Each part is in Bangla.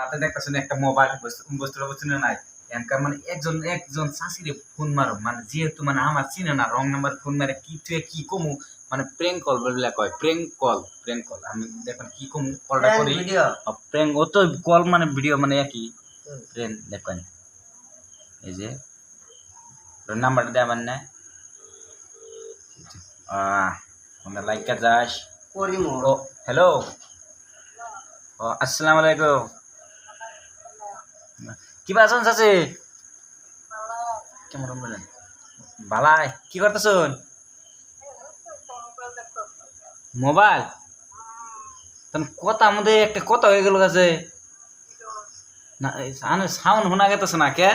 হাতে দেখতেছেন একটা মোবাইল নাই। এনকার মানে একজন একজন চাষিরে ফোন মারো। মানে যেহেতু মানে আমার চিনে না রং নাম্বার ফোন মারে কি তুই কি কমু? মানে প্রেঙ্ক কল বলে কয় প্রেঙ্ক কল প্রেঙ্ক কল আমি দেখুন কি কমু কলটা করি। প্রেঙ্ক ও তো কল মানে ভিডিও মানে একই। দেখেন। এই যে দেওয়ার না। লাইক যাস। করি হ্যালো আসসালামু আলাইকুম। কি বাসন আছে কেমন বলেন বালাই, কি করতেছুন মোবাইল? তখন কথা মধ্যে একটা কথা হয়ে গেল কাছে না সাউন্ড শোনা গেতেছে না, কে?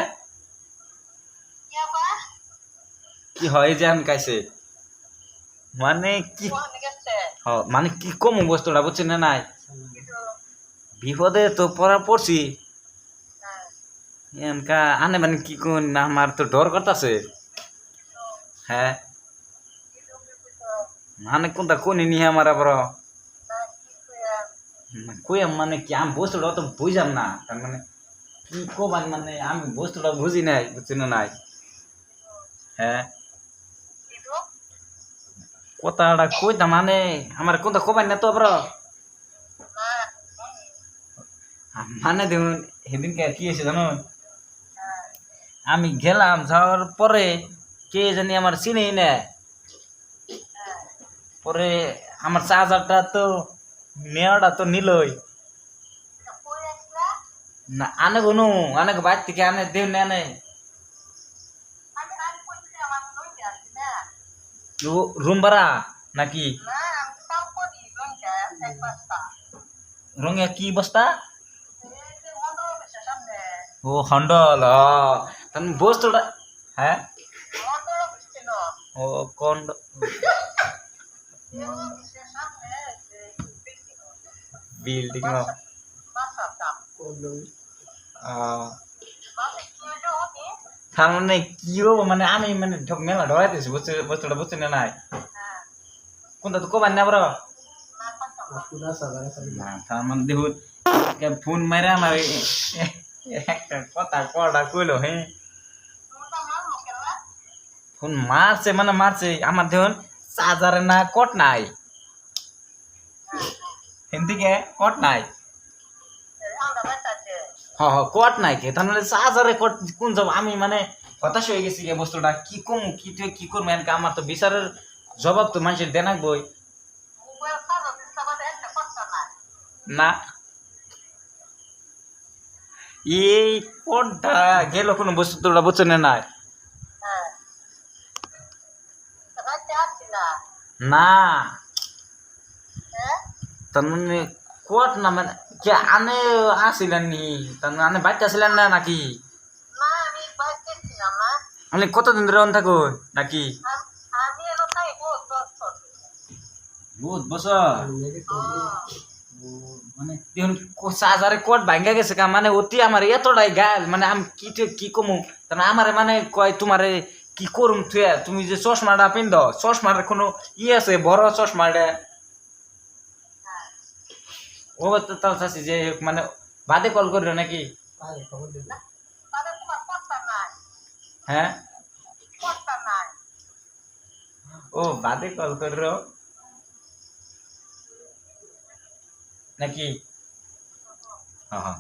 কি হয় যে আমি কাইছে মানে কি? মানে কি কম বস্তুটা বুঝছেন না নাই? বিপদে তো পড়া পড়ছি। এনকা আনে মানে কি কোন না আমার তো ডর করতেছে। হ্যাঁ। মানে কোনটা কোনি নিয়ে আমার আবার? কই মানে কি আমি বস্তুটা তো বুঝাম না। তার মানে কি কবান মানে আমি বস্তুটা বুঝি নাই বুঝছেন না নাই। হ্যাঁ। কথাটা কইতা মানে আমার কোনটা কবান না তো আবার? মানে দেখুন সেদিনকে কি হয়েছে জানুন? আমি গেলাম, যাওয়ার পরে কে জানি আমার চিনি না পরে আমার চার্জারটা তো, মেয়াটা তো নিলই। না, আনে কোনো, আনে বাইর থেকে আনে, দেও না, আনে। রুম ভাড়া নাকি? রঙিয়া কি বস্তা? ও, হন্ডল তার বস্তুটা হ্যাঁ ও কোন বিল্ডিং তার মানে কি হব মানে আমি মানে ঢক মেলা ঢড়াইতেছি বুঝতে বস্তুটা বুঝতে না নাই কোনটা তো কবার না বড় না তার মানে দেখুন ফোন মেরে আমার এই- একটা কথা কটা কইলো হ্যাঁ ফোন মারছে মানে মারছে। আমার দেখুন, চার্জারে না কট নাই। হিন্দিকে কট নাই। হ কট নাই কে? তার মানে চার্জারে কট কোন যাব আমি মানে হতাশ হয়ে গেছি এই বস্তুটা। কি কম কি তুই কি করব? এনকে আমার তো বিচারের জবাব তো মানুষের দেনাক বই। না। এই কোনটা গেল কোনো বস্তু তোরা বুঝছে না নাই না। তার মানে কোট না মানে কে আনে আসিলেন নি? তার আনে বাইতে আসিলেন না নাকি? মানে কতদিন ধরে অন থাকো নাকি? বহুত বছর। মানে চার্জারে কোট ভাঙ্গা গেছে কা? মানে অতি আমার এতটাই গাল মানে আমি কি কি কমু? তার আমারে মানে কয় তোমারে কি করুম তুই তুমি যে চশমাটা পিন্ধ চশমার কোনো ই আছে? বড় চশমাটা ও তো তাও চাচ্ছি যে মানে বাদে কল করিল নাকি? হ্যাঁ? ও বাদে কল করিল? নাকি? হ্যাঁ। হ্যাঁ